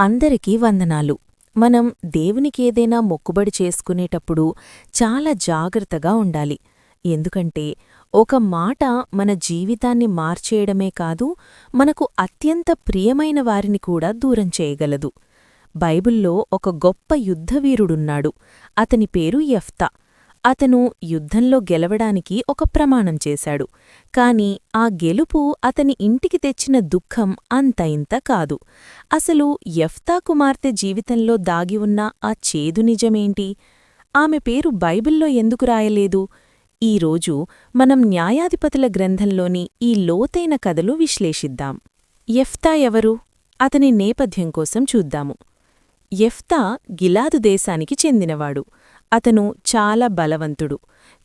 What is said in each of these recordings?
అందరికీ వందనాలు. మనం దేవునికేదైనా మొక్కుబడి చేసుకునేటప్పుడు చాలా జాగ్రత్తగా ఉండాలి. ఎందుకంటే ఒక మాట మన జీవితాన్ని మార్చేయడమే కాదు మనకు అత్యంత ప్రియమైన వారిని కూడా దూరం చేయగలదు. బైబిల్లో ఒక గొప్ప యుద్ధవీరుడున్నాడు అతని పేరు యఫ్తా. అతను యుద్ధంలో గెలవడానికి ఒక ప్రమాణం చేశాడు. కాని ఆ గెలుపు అతని ఇంటికి తెచ్చిన దుఃఖం అంత ఇంత కాదు. అసలు యఫ్తా కుమార్తె జీవితంలో దాగి ఉన్న ఆ చేదు నిజమేంటి? ఆమె పేరు బైబిల్లో ఎందుకు రాయలేదు? ఈరోజు మనం న్యాయాధిపతుల గ్రంథంలోని ఈ లోతైన కథలు విశ్లేషిద్దాం. యఫ్తా ఎవరు? అతని నేపథ్యం కోసం చూద్దాము. ఎఫ్తా గిలాదు దేశానికి చెందినవాడు. అతను చాలా బలవంతుడు.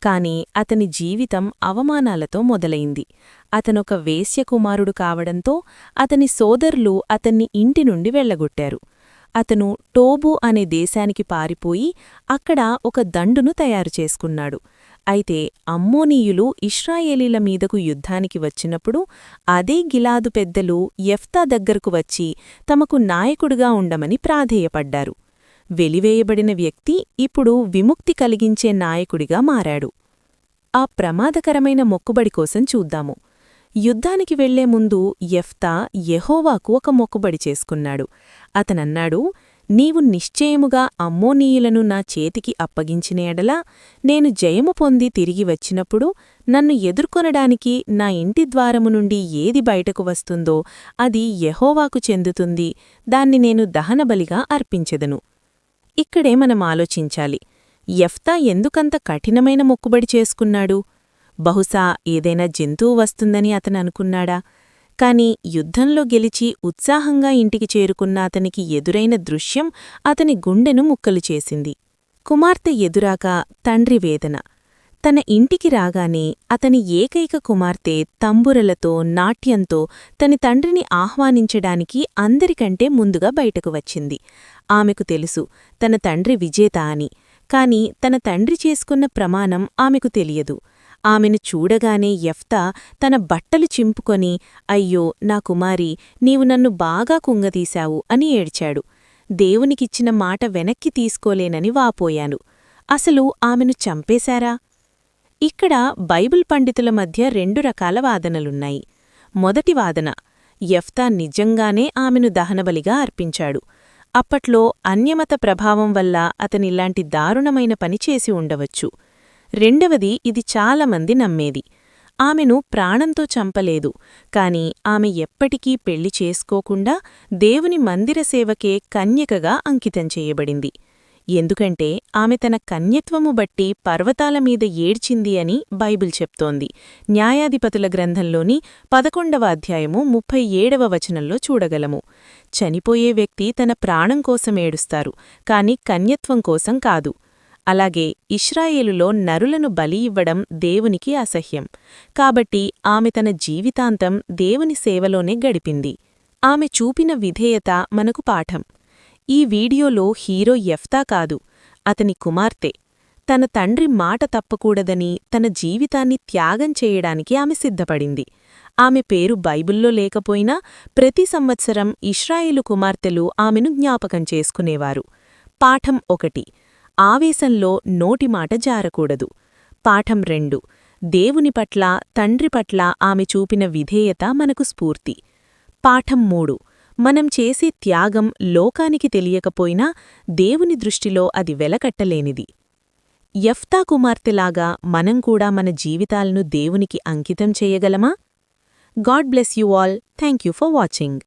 కాని అతని జీవితం అవమానాలతో మొదలైంది. అతనొక వేశ్యకుమారుడు కావడంతో అతని సోదరులు అతన్ని ఇంటి నుండి వెళ్ళగొట్టారు అతను టోబు అనే దేశానికి పారిపోయి అక్కడ ఒక దండును తయారు చేసుకున్నాడు. అయితే అమ్మోనీయులు ఇష్రాయేలీల మీదకు యుద్ధానికి వచ్చినప్పుడు అదే గిలాదు పెద్దలు ఎఫ్తా దగ్గరకు వచ్చి తమకు నాయకుడుగా ఉండమని ప్రాధేయపడ్డారు. వెలివేయబడిన వ్యక్తి ఇప్పుడు విముక్తి కలిగించే నాయకుడిగా మారాడు. ఆ ప్రమాదకరమైన మొక్కుబడి కోసం చూద్దాము. యుద్ధానికి వెళ్ళే ముందు ఎఫ్తా యెహోవాకు ఒక మొక్కుబడి చేసుకున్నాడు. అతనన్నాడు నీవు నిశ్చయముగా అమ్మోనీయులను నా చేతికి అప్పగించిన ఎడలా నేను జయము పొంది తిరిగి వచ్చినప్పుడు నన్ను ఎదుర్కొనడానికి నా ఇంటి ద్వారము నుండి ఏది బయటకు వస్తుందో అది యహోవాకు చెందుతుంది. దాన్ని నేను దహనబలిగా అర్పించెదను. ఇక్కడే మనం ఆలోచించాలి. ఎఫ్తా ఎందుకంత కఠినమైన మొక్కుబడి చేసుకున్నాడు? బహుశా ఏదైనా జంతువు వస్తుందని అతను అనుకున్నాడా? కాని యుద్ధంలో గెలిచి ఉత్సాహంగా ఇంటికి చేరుకున్న అతనికి ఎదురైన దృశ్యం అతని గుండెను ముక్కలు చేసింది. కుమార్తె ఎదురాక తండ్రి వేదన. తన ఇంటికి రాగానే అతని ఏకైక కుమార్తె తంబురలతో నాట్యంతో తన తండ్రిని ఆహ్వానించడానికి అందరికంటే ముందుగా బయటకు వచ్చింది. ఆమెకు తెలుసు తన తండ్రి విజేత అని. కాని తన తండ్రి చేసుకున్న ప్రమాణం ఆమెకు తెలియదు. ఆమెను చూడగానే యఫ్తా తన బట్టలు చింపుకొని అయ్యో నా కుమారి నీవు నన్ను బాగా కుంగదీశావు అని ఏడ్చాడు. దేవునికిచ్చిన మాట వెనక్కి తీసుకోలేనని వాపోయాను. అసలు ఆమెను చంపేశారా? ఇక్కడ బైబిల్ పండితుల మధ్య రెండు రకాల వాదనలున్నాయి. మొదటి వాదన యఫ్తా నిజంగానే ఆమెను దహనబలిగా అర్పించాడు. అప్పట్లో అన్యమత ప్రభావం వల్ల అతనిలాంటి దారుణమైన పని చేసి ఉండవచ్చు. రెండవది ఇది చాలామంది నమ్మేది. ఆమెను ప్రాణంతో చంపలేదు కాని ఆమె ఎప్పటికీ పెళ్ళి చేసుకోకుండా దేవుని మందిర సేవకే కన్యకగా అంకితం చేయబడింది. ఎందుకంటే ఆమె తన కన్యత్వము బట్టి పర్వతాల మీద ఏడ్చింది అని బైబిల్ చెప్తోంది. న్యాయాధిపతుల గ్రంథంలోని పదకొండవ అధ్యాయము ముప్పై ఏడవ వచనంలో చూడగలము. చనిపోయే వ్యక్తి తన ప్రాణం కోసం ఏడుస్తారు కాని కన్యత్వం కోసం కాదు. అలాగే ఇష్రాయేలులో నరులను బలి ఇవ్వడం దేవునికి అసహ్యం. కాబట్టి ఆమె తన జీవితాంతం దేవుని సేవలోనే గడిపింది. ఆమె చూపిన విధేయత మనకు పాఠం. ఈ వీడియోలో హీరో ఎఫ్తా కాదు అతని కుమార్తె. తన తండ్రి మాట తప్పకూడదని తన జీవితాన్ని త్యాగం చేయడానికి ఆమె సిద్ధపడింది. ఆమె పేరు బైబిల్లో లేకపోయినా ప్రతి సంవత్సరం ఇష్రాయిలు కుమార్తెలు ఆమెను జ్ఞాపకం చేసుకునేవారు. పాఠం ఒకటి. ఆవేశంలో నోటిమాట జారకూడదు. పాఠం రెండు. దేవుని పట్ల తండ్రి పట్ల ఆమె చూపిన విధేయత మనకు స్ఫూర్తి. పాఠం మూడు. మనం చేసే త్యాగం లోకానికి తెలియకపోయినా దేవుని దృష్టిలో అది వెలకట్టలేనిది. యఫ్తా కుమార్తెలాగా మనం కూడా మన జీవితాలను దేవునికి అంకితం చేయగలమా? God bless you all. Thank you for watching.